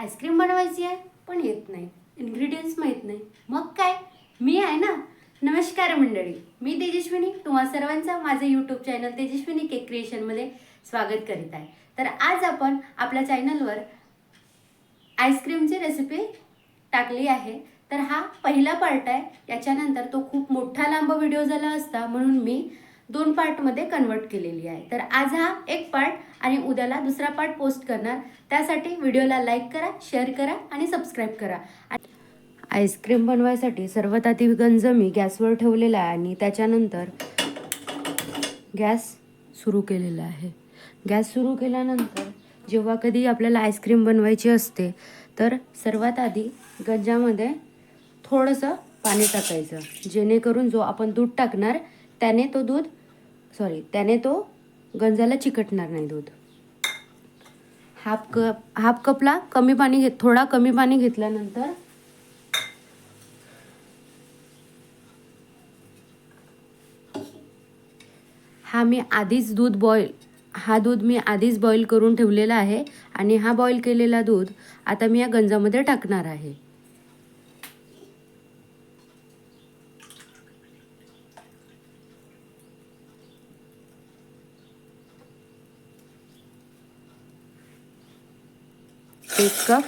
Ice cream बनवायची आहे पण येत नाही. इन्ग्रेडियंट्स माहीत नाही. मग काय? मी आहे ना? नमस्कार मंडळी. मी तेजस्विनी. तुम्हा सर्वांचा माझे यूट्यूब चॅनल तेजस्विनी केक क्रिएशनमध्ये स्वागत करीत आहे. तर आज आपण आपल्या चॅनलवर आईस्क्रीमची रेसिपी टाकली आहे. तर हा पहिला पार्ट आहे. याच्यानंतर तो खूप मोठा लांब व्हिडिओ झाला असता म्हणून मी दोन पार्टमध्ये कन्वर्ट केलेली आहे. तर आज हा एक पार्ट आणि उद्याला दुसरा पार्ट पोस्ट करणार. त्यासाठी व्हिडिओला लाईक करा शेअर करा आणि सबस्क्राईब करा. आईस्क्रीम बनवायसाठी सर्वात आधी गंज मी गॅसवर ठेवलेला आहे आणि त्याच्यानंतर गॅस सुरू केलेला आहे. गॅस सुरू केल्यानंतर जेव्हा कधी आपल्याला आईस्क्रीम बनवायची असते तर सर्वात आधी गंजामध्ये थोडंसं पाणी टाकायचं. जेणेकरून जो आपण दूध टाकणार त्याने तो दूध सॉरी त्याने तो गंजाला चिकटणार नाही दूध. हाफ कप हाफ कपला कमी पाणी घेत थोडा कमी पाणी घेतल्यानंतर हा मी आधीच दूध बॉईल हा दूध मी आधीच बॉईल करून ठेवलेला आहे आणि हा बॉईल केलेला दूध आता मी या गंजामध्ये टाकणार आहे. एक कप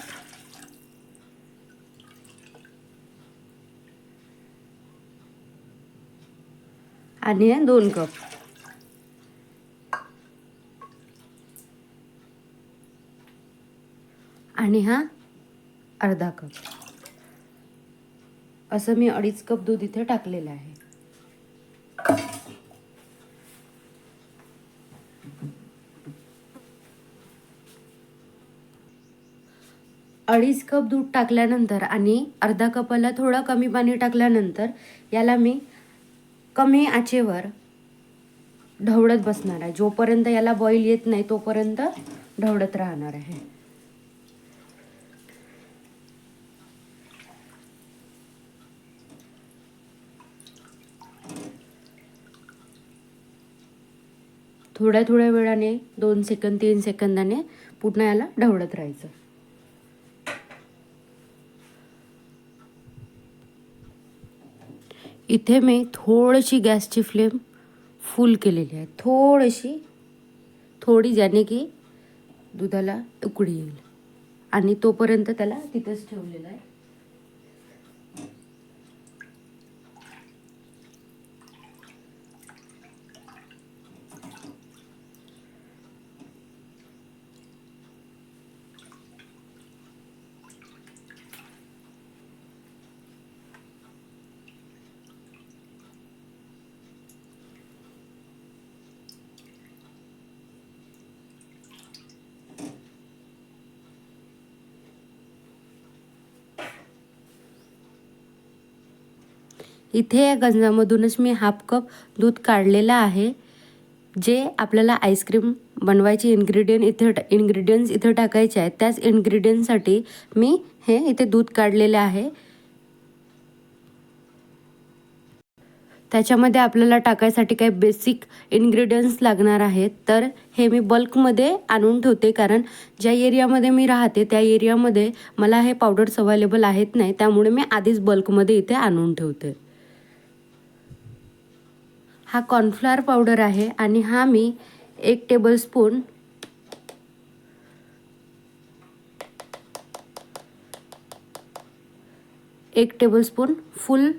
आणि हे दोन कप आणि हा अर्धा कप असं मी अडीच कप दूध इथे टाकलेलं आहे अडीच कप दूध टाकल्यानंतर आणि अर्धा कपाला थोडं कमी पाणी टाकल्यानंतर याला मी कमी आचेवर ढवळत बसणार आहे. जोपर्यंत याला बॉईल येत नाही तोपर्यंत ढवळत राहणार आहे. थोड्या थोड्या वेळाने दोन सेकंद तीन सेकंदाने पुन्हा याला ढवळत राहायचं. इथे मी थोडीशी गॅसची फ्लेम फुल केलेली आहे. थोडीशी थोडी ज्याने की दुधाला उकडी येईल. आणि तोपर्यंत त्याला तिथंच ठेवलेलं आहे. इथे या गंजामधूनच मी हाफ कप दूध काढलेलं आहे जे आपल्याला आईस्क्रीम बनवायचे इन्ग्रेडियंट इथे इन्ग्रेडियंट्स इथे टाकायचे आहेत. त्याच इन्ग्रेडियंटसाठी मी हे इथे दूध काढलेले आहे. त्याच्यामध्ये आपल्याला टाकायसाठी काही बेसिक इन्ग्रेडियंट्स लागणार आहेत. तर हे मी बल्कमध्ये आणून ठेवते कारण ज्या एरियामध्ये मी राहते त्या एरियामध्ये मला हे पावडर्स अवेलेबल आहेत नाही त्यामुळे मी आधीच बल्कमध्ये इथे आणून ठेवते. हा कॉर्नफ्लॉवर पावडर आहे आणि हा मी एक टेबलस्पून एक टेबलस्पून फुल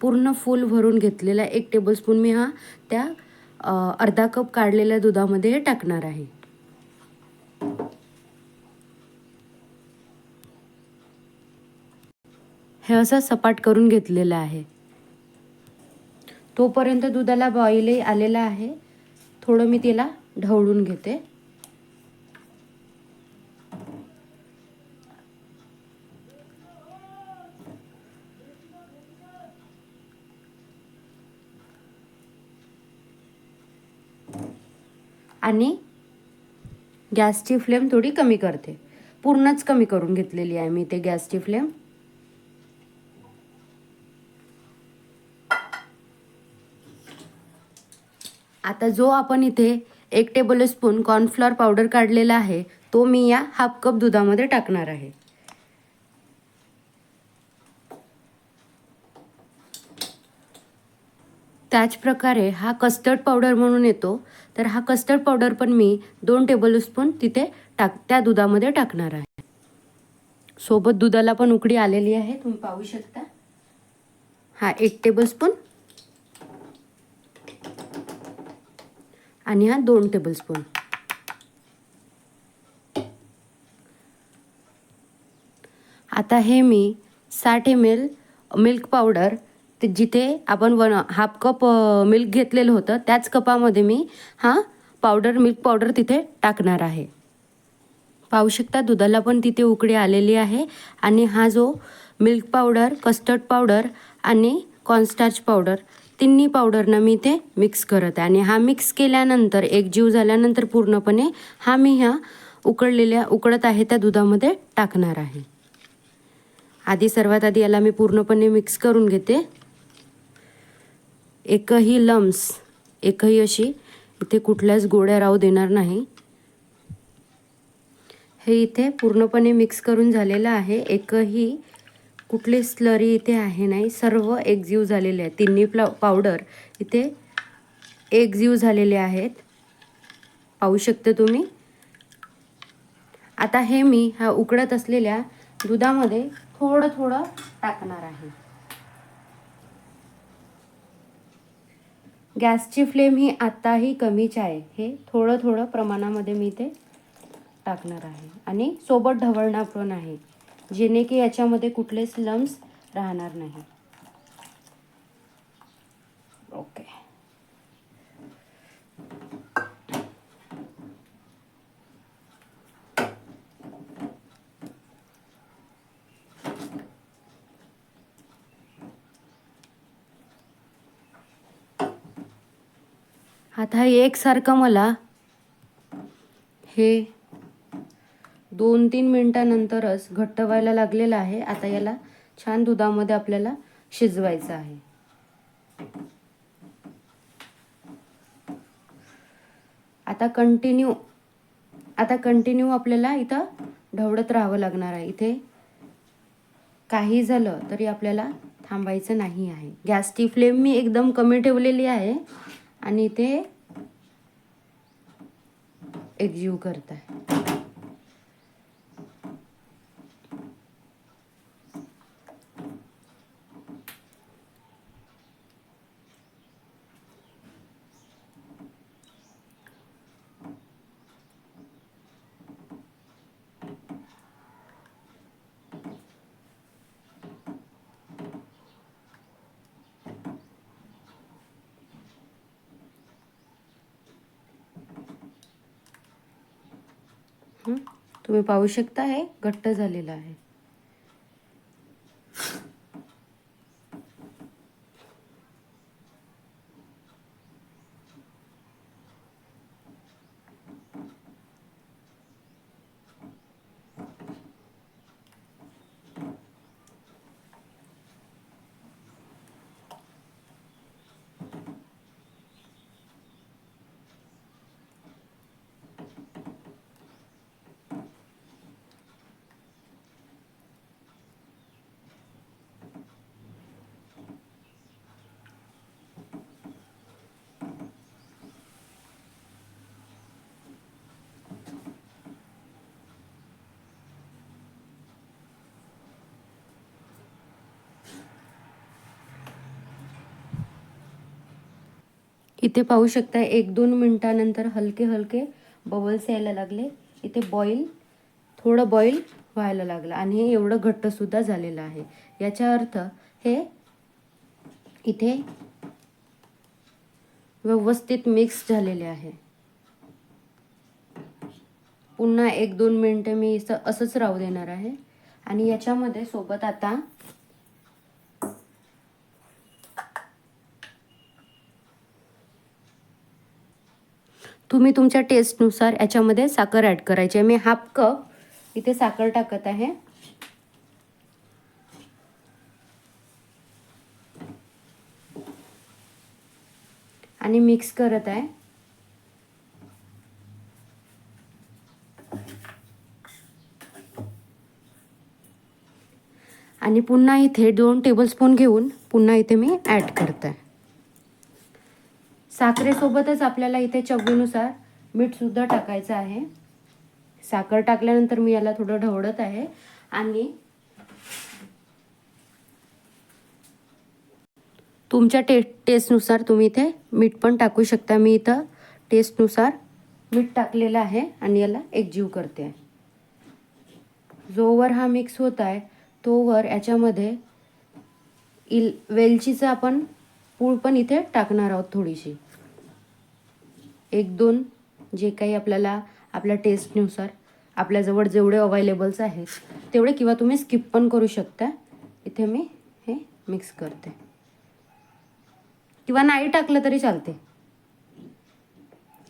पूर्ण फुल भरून घेतलेला एक टेबलस्पून मी हा त्या अर्धा कप काढलेल्या दुधामध्ये टाकणार आहे. हे असं सपाट करून घेतलेलं आहे. तोपर्यंत दुधाला बॉईलही आलेला आहे. थोडं मी तिला ढवळून घेते. आणि गॅसची फ्लेम थोडी कमी करते. पूर्णच कमी करून घेतलेली आहे मी ते गॅसची फ्लेम. आता जो आपण इथे एक टेबल स्पून कॉर्नफ्लॉवर पावडर काढलेला आहे तो मी या हाफ कप दुधामध्ये टाकणार आहे. त्याचप्रकारे हा कस्टर्ड पावडर म्हणून येतो. तर हा कस्टर्ड पावडर पण मी दोन टेबल स्पून तिथे टाक त्या दुधामध्ये टाकणार आहे. सोबत दुधाला पण उकडी आलेली आहे तुम्ही पाहू शकता. हा एक टेबलस्पून आणि हा दोन टेबलस्पून आता हे मी साठ एम एल मिल्क पावडर ते जिथे आपण वन हाफ कप मिल्क घेतलेलं होतं त्याच कपामध्ये मी हा पावडर मिल्क पावडर तिथे टाकणार आहे. पाहू शकता दुधाला पण तिथे उकडी आलेली आहे आणि हा जो मिल्क पावडर कस्टर्ड पावडर आणि कॉर्नस्टार्च पावडर तिन्ही पावडरनं मी ते मिक्स करत आहे. आणि हा मिक्स केल्यानंतर एक जीव झाल्यानंतर पूर्णपणे हा मी ह्या उकळलेल्या उकळत आहे त्या दुधामध्ये टाकणार आहे. आधी सर्वात आधी याला मी पूर्णपणे मिक्स करून घेते. एकही लम्स एकही अशी इथे कुठल्याच गोड्या राहू देणार नाही. हे इथे पूर्णपणे मिक्स करून झालेलं आहे. एकही कुठली स्लरी इथे आहे नाही सर्व एकजीव झालेले आहे तिन्ही प्ला पावडर इथे एकजीव झालेले आहेत. पाहू शकता तुम्ही? आता हे मी हा उकडत असलेल्या दुधामध्ये थोडं थोडं टाकणार आहे. गॅसची फ्लेम ही आत्ताही कमीच आहे. हे थोडं थोडं प्रमाणामध्ये मी ते टाकणार आहे. आणि सोबत ढवळणार पण आहे. जेणे की याच्यामध्ये कुठलेच लम्स राहणार नाही. ओके आता एकसारखं मला हे दोन तीन मिनटानंतरच घट्ट व्हायला लागलेलं आहे. आता याला छान दुधामध्ये आपल्याला शिजवायचं आहे. आता कंटिन्यू आता कंटिन्यू आपल्याला इथं ढवळत राहावं लागणार आहे. इथे काही झालं तरी आपल्याला थांबायचं नाही आहे. गॅसची फ्लेम मी एकदम कमी ठेवलेली आहे आणि इथे एकजीव करत आहे तुम्ही पाहू शकता हे घट्ट झालेलं आहे. इथे पाहू शकता एक दोन मिनटानंतर हलके हलके बबल्स यायला लागले. इथे बॉईल थोडं बॉईल व्हायला लागलं आणि हे एवढं घट्टसुद्धा झालेलं आहे. याचा अर्थ हे इथे व्यवस्थित मिक्स झालेले आहे. पुन्हा एक दोन मिनटं मी असं असंच राहू देणार आहे. आणि याच्यामध्ये सोबत आता तुम्ही तुमच्या टेस्टनुसार याच्यामध्ये साखर ॲड करायची. आहे मी हाफ कप इथे साखर टाकत आहे. आणि मिक्स करत आहे. आणि पुन्हा इथे दोन टेबलस्पून घेऊन पुन्हा इथे मी ॲड करत. आहे साखरेसोबतच आपल्याला इथे चवीनुसार मीठसुद्धा टाकायचं आहे. साखर टाकल्यानंतर मी याला थोडं ढवळत आहे आणि तुमच्या टे टेस्टनुसार तुम्ही इथे मीठ पण टाकू शकता. मी इथं टेस्टनुसार मीठ टाकलेलं आहे आणि याला एकजीव करते. आहे जोवर हा मिक्स होत आहे तोवर याच्यामध्ये इल वेलचीचं आपण पूळ पण इथे टाकणार आहोत थोडीशी. एक दोन जे काही आपल्याला आपल्या टेस्टनुसार आपल्याजवळ जेवढे अवेलेबल्स आहेत तेवढे किंवा तुम्ही स्किप पण करू शकता. इथे मी हे मिक्स करते. किंवा नाही टाकलं तरी चालते.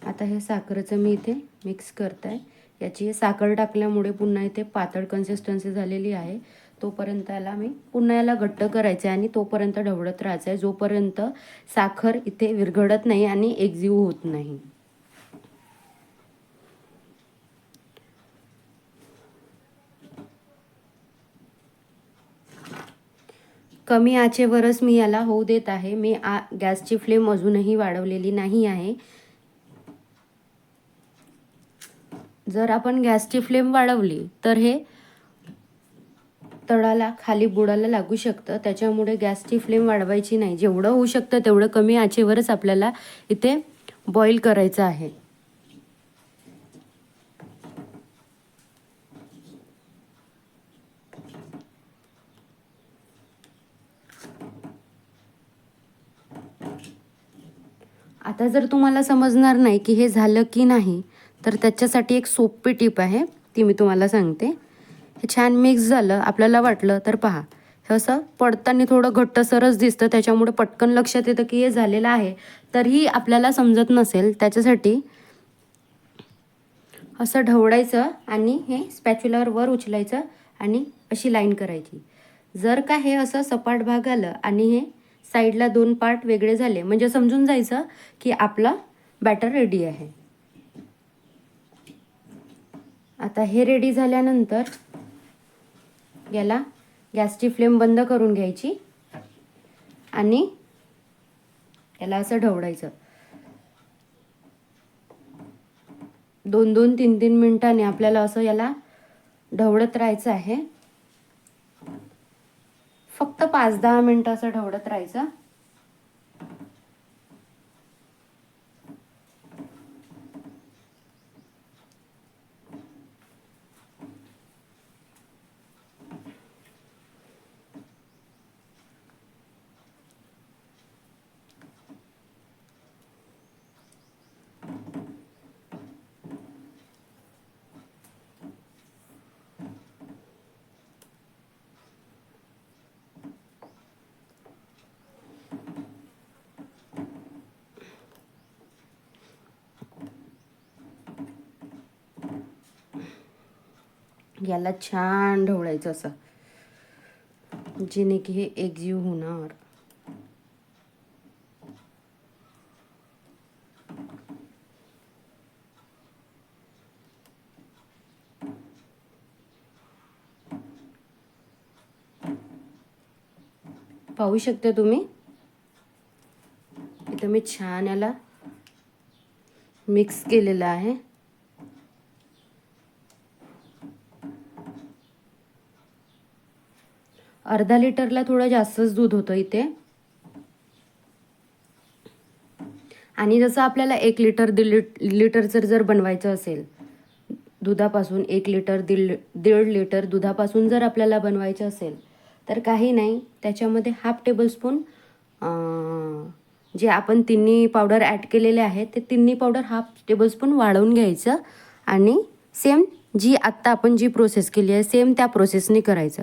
आता हे साखरेचं मी इथे मिक्स करत आहे याची साखर टाकल्यामुळे पुन्हा इथे पातळ कन्सिस्टन्सी झालेली आहे. तोपर्यंत याला मी पुन्हा याला घट्ट करायचं आहे आणि तोपर्यंत ढवळत राहायचं आहे जोपर्यंत साखर इथे विरघळत नाही आणि एकजीव होत नाही. कमी आचेवरच मी याला होऊ देत आहे. मी आ गॅसची फ्लेम अजूनही वाढवलेली नाही आहे. जर आपण गॅसची फ्लेम वाढवली तर हे तळाला खाली बुडायला लागू शकतं. त्याच्यामुळे गॅसची फ्लेम वाढवायची नाही. जेवढं होऊ शकतं तेवढं कमी आचेवरच आपल्याला इथे बॉईल करायचं आहे. आता जर तुम्हाला समजणार नाही की हे झालं की नाही तर त्याच्यासाठी एक सोपी टीप आहे ती मी तुम्हाला सांगते. हे छान मिक्स झालं. आपल्याला वाटलं तर पहा. हे असं पडताना थोडं घट्टसरच दिसतं. त्याच्यामुळे पटकन लक्षात येतं की हे झालेलं आहे. तरीही आपल्याला समजत नसेल. त्याच्यासाठी असं ढवळायचं आणि हे स्पॅच्युलावर वर उचलायचं आणि अशी लाईन करायची. जर का हे असं सपाट भाग आलं आणि हे साईडला दोन पार्ट वेगळे झाले म्हणजे समजून जायचं की आपला बॅटर रेडी आहे. आता हे रेडी झाल्यानंतर याला गॅसची फ्लेम बंद करून घ्यायची. आणि याला असं ढवडायचं दोन दोन तीन तीन मिनटांनी आपल्याला असं याला ढवळत राहायचं आहे. फक्त पाच दहा मिनटं असं ढवळत राहायचं. याला छान ढवळायचं असं. जेणे की हे एकजीव होणार. पाहू शकता तुम्ही? इथं मी छान याला मिक्स केलेलं आहे. अर्धा लिटरला थोडं जास्तच दूध होतं इथे. आणि जसं आपल्याला एक लिटर दीड लिट लिटरचं जर बनवायचं असेल दुधापासून एक लिटर दीड दीड लिटर दुधापासून जर आपल्याला बनवायचं असेल तर काही नाही. त्याच्यामध्ये हाफ टेबलस्पून जे आपण तिन्ही पावडर ॲड केलेले आहे ते तिन्ही पावडर हाफ टेबलस्पून वाढवून घ्यायचं आणि सेम जी आत्ता आपण जी प्रोसेस केली आहे सेम त्या प्रोसेसने करायचं.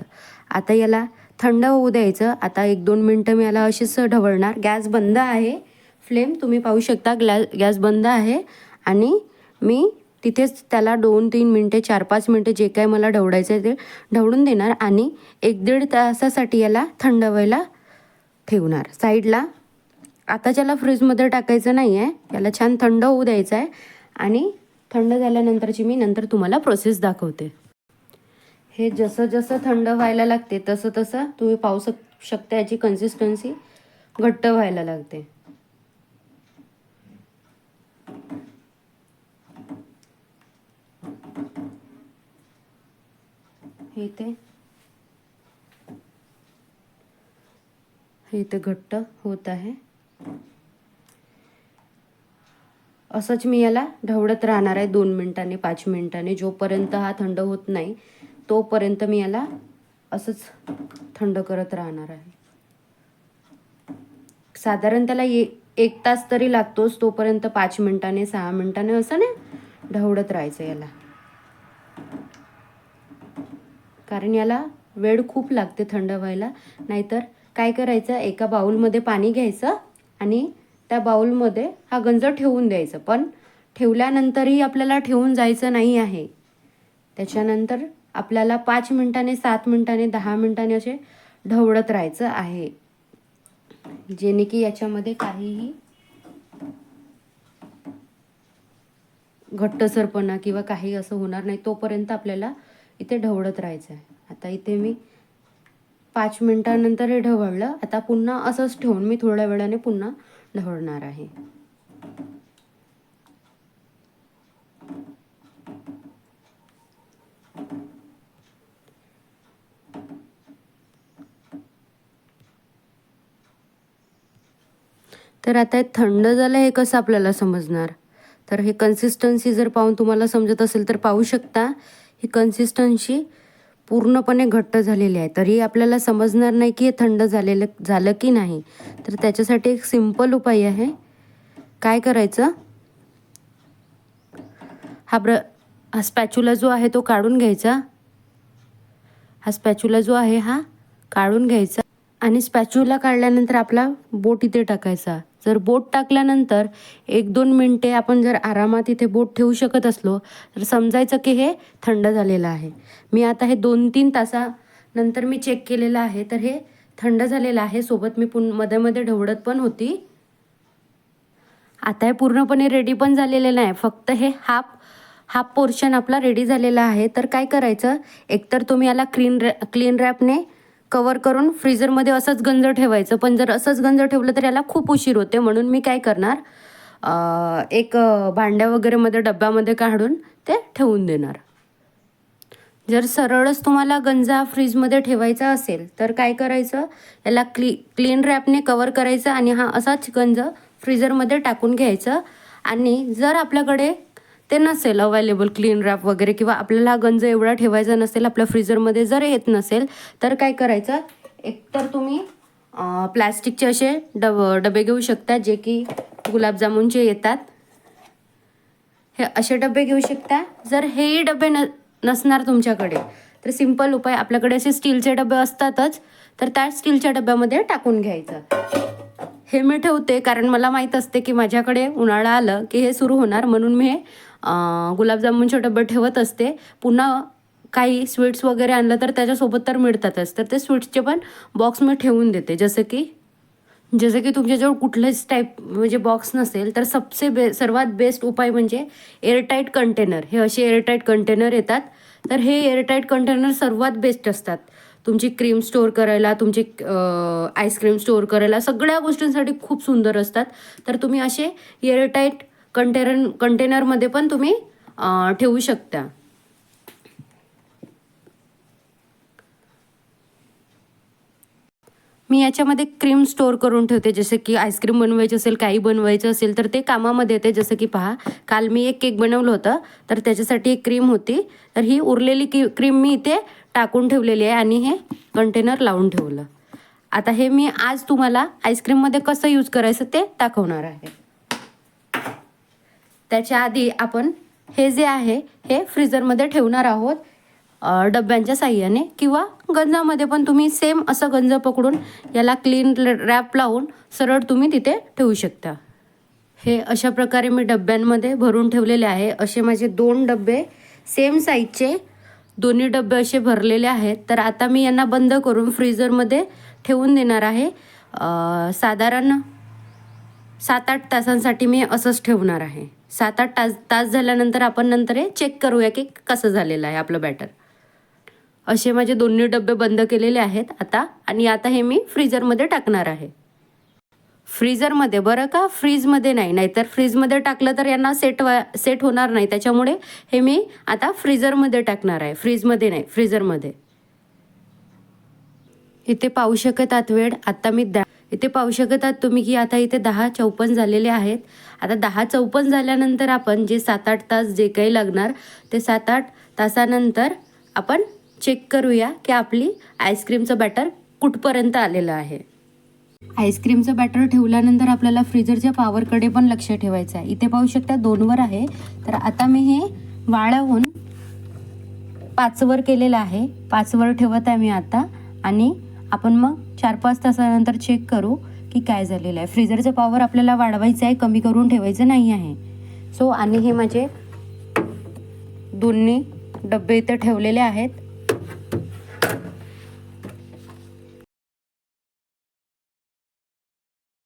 आता याला थंड होऊ द्यायचं. आता एक दोन मिनटं मी याला अशीच ढवळणार. गॅस बंद आहे. फ्लेम तुम्ही पाहू शकता. ग्लॅ गॅस बंद आहे. आणि मी तिथेच त्याला दोन तीन मिनटे चार पाच मिनटे जे काय मला ढवडायचं आहे ते ढवळून देणार आणि एक दीड तासासाठी याला थंड व्हायला ठेवणार. साईडला आता ज्याला फ्रीजमध्ये टाकायचं नाही आहे याला छान थंड होऊ द्यायचं आहे. आणि थंड झाल्यानंतरची मी नंतर तुम्हाला प्रोसेस दाखवते. हे जसं जसं थंड व्हायला लागते तसं तसं तुम्ही पाहू शक शकता याची कन्सिस्टन्सी घट्ट व्हायला लागते. इथे. इथे घट्ट होत आहे. असंच मी याला ढवळत राहणार आहे दोन मिनिटांनी पाच मिनिटांनी. जोपर्यंत हा थंड होत नाही तोपर्यंत मी याला असंच थंड करत राहणार आहे. साधारण त्याला ये एक तास तरी लागतोच तोपर्यंत पाच मिनिटाने सहा मिनिटाने असं ना ढवळत राहायचं याला. कारण याला वेळ खूप लागते थंड व्हायला. नाहीतर काय करायचं एका बाउलमध्ये पाणी घ्यायचं आणि त्या बाउलमध्ये हा गंज ठेवून द्यायचा. पण ठेवल्यानंतरही आपल्याला ठेवून जायचं नाही आहे. त्याच्यानंतर आपल्याला पाच मिनिटाने सात मिनिटाने दहा मिनिटाने असे ढवळत राहायचं आहे. जेणे की याच्यामध्ये काहीही घट्टसरपणा किंवा काही असं होणार नाही तोपर्यंत आपल्याला इथे ढवळत राहायचं आहे. आता इथे मी पाच मिनटानंतर हे ढवळलं. आता पुन्हा असंच ठेवून मी थोड्या वेळाने पुन्हा ढवळणार आहे. तर आता हे थंड झालं हे कसं आपल्याला समजणार? तर हे कन्सिस्टन्सी जर पाहून तुम्हाला समजत असेल तर पाहू शकता ही कन्सिस्टन्सी पूर्णपणे घट्ट झालेले आहे. तरी आपल्याला समजणार नाही की हे थंड झालेलं झालं की नाही. तर त्याच्यासाठी एक सिंपल उपाय आहे. काय करायचं? हा ब्र हा स्पॅच्युला जो आहे तो काढून घ्यायचा. हा स्पॅच्युला जो आहे हा काढून घ्यायचा. आणि स्पॅच्युला काढल्यानंतर आपला बोट इथे टाकायचा. जर बोट टाकल्यानंतर एक दोन मिनटे आपण जर आरामात इथे बोट ठेवू शकत असलो तर समजायचं की हे थंड झालेलं आहे. मी आता हे दोन तीन तासानंतर मी चेक केलेलं आहे तर हे थंड झालेलं आहे. सोबत मी पुनमध्ये मध्ये ढवळत पण होती. आता हे पूर्णपणे रेडी पण झालेलं नाही. फक्त हे हाफ हाफ पोर्शन आपला रेडी झालेला आहे. तर काय करायचं? एकतर तुम्ही याला क्लीन रॅ क्लीन रॅपने कवर करून फ्रीजरमध्ये असंच गंज ठेवायचं. पण जर असंच गंज ठेवलं तर याला खूप उशीर होते. म्हणून मी काय करणार? एक भांड्या वगैरेमध्ये डब्यामध्ये काढून ते ठेवून देणार. जर सरळच तुम्हाला गंजा फ्रीजमध्ये ठेवायचा असेल तर काय करायचं? याला क्ली क्लीन रॅपने कवर करायचं आणि हा असाच गंज फ्रीजरमध्ये टाकून घ्यायचं. आणि जर आपल्याकडे ते नसेल अवेलेबल क्लीन रॅप वगैरे किंवा आपल्याला हा गंज एवढा ठेवायचा नसेल आपल्या फ्रीजरमध्ये जर येत नसेल तर काय करायचं? एकतर तुम्ही प्लॅस्टिकचे असे डब डबे घेऊ शकता जे की गुलाबजामुनचे येतात. हे असे डबे घेऊ शकता. जर हेही डबे न नसणार तुमच्याकडे तर सिंपल उपाय आपल्याकडे असे स्टीलचे डबे असतातच तर त्या स्टीलच्या डब्यामध्ये टाकून घ्यायचं. हे मी ठेवते कारण मला माहीत असते की माझ्याकडे उन्हाळा आलं की हे सुरू होणार म्हणून मी हे गुलाबजामुन गुलाबजामुनचे ठेवत असते. पुन्हा काही स्वीट्स वगैरे आणलं तर त्याच्यासोबत तर मिळतातच. तर ते स्वीट्सचे पण बॉक्स मी ठेवून देते. जसं की जसं की तुमच्याजवळ कुठलेच टाईप म्हणजे बॉक्स नसेल तर सबसे बे सर्वात बेस्ट उपाय म्हणजे एअरटाईट कंटेनर हे असे एअरटाईट कंटेनर येतात. तर हे एअरटाईट कंटेनर सर्वात बेस्ट असतात. तुमची क्रीम स्टोअर करायला तुमची आईस्क्रीम स्टोअर करायला सगळ्या गोष्टींसाठी खूप सुंदर असतात. तर तुम्ही असे एअरटाईट कंटेनर कंटेनरमध्ये पण तुम्ही ठेवू शकता. मी याच्यामध्ये क्रीम स्टोअर करून ठेवते जसं की आईस्क्रीम बनवायची असेल काही बनवायचं असेल तर ते कामामध्ये येते. जसं की पहा काल मी एक केक बनवलं होतं तर त्याच्यासाठी एक क्रीम होती. तर ही उरलेली की क्रीम मी इथे टाकून ठेवलेली आहे आणि हे कंटेनर लावून ठेवलं. आता हे मी आज तुम्हाला आईस्क्रीममध्ये कसं यूज करायचं ते दाखवणार आहे. त्याच्या आधी आपण हे जे आहे हे फ्रीजरमध्ये ठेवणार आहोत डब्यांच्या साह्याने किंवा गंजामध्ये पण तुम्ही सेम असं गंज पकडून याला क्लीन रॅप लावून सरळ तुम्ही तिथे ठेवू शकता. हे अशा प्रकारे मी डब्यांमध्ये भरून ठेवलेले आहे. असे माझे दोन डबे सेम साईजचे दोन्ही डबे असे भरलेले आहेत. तर आता मी यांना बंद करून फ्रीजरमध्ये ठेवून देणार आहे. साधारण सात आठ तासांसाठी मी असंच ठेवणार आहे. सात आठ तास तास झाल्यानंतर आपण नंतर हे चेक करूया की कसं झालेलं आहे आपलं बॅटर असे माझे दोन्ही डबे बंद केलेले आहेत आता आणि आता हे मी फ्रीजरमध्ये टाकणार आहे. फ्रीजरमध्ये बरं का? फ्रीजमध्ये नाही. नाहीतर फ्रीजमध्ये टाकलं तर यांना सेट वा सेट होणार नाही. त्याच्यामुळे हे मी आता फ्रीजरमध्ये टाकणार आहे. फ्रीजमध्ये नाही. फ्रीजरमध्ये इथे पाहू शकत आहात वेळ. आता मी द्या इथे पाहू शकत आहात तुम्ही की आता इथे दहा चौपन्न झालेले आहेत. आता दहा चौपन्न झाल्यानंतर आपण जे सात आठ तास जे काही लागणार ते सात आठ तासानंतर आपण चेक करूया की आपली आईस्क्रीमचं बॅटर कुठपर्यंत आलेलं आहे. आईस्क्रीमचं बॅटर ठेवल्यानंतर आपल्याला फ्रीजरच्या पॉवरकडे पण लक्ष ठेवायचं आहे. इथे पाहू शकता दोनवर आहे. तर आता मी हे वाळवून पाचवर केलेलं आहे. पाचवर ठेवत आहे मी आता. आणि आपण मग चार पाच तासानंतर चेक करू. की काय झालेलं आहे? फ्रीजरचं पॉवर आपल्याला वाढवायचं आहे कमी करून ठेवायचं नाही आहे. सो आणि हे माझे दोन्ही डबे इथं ठेवलेले आहेत.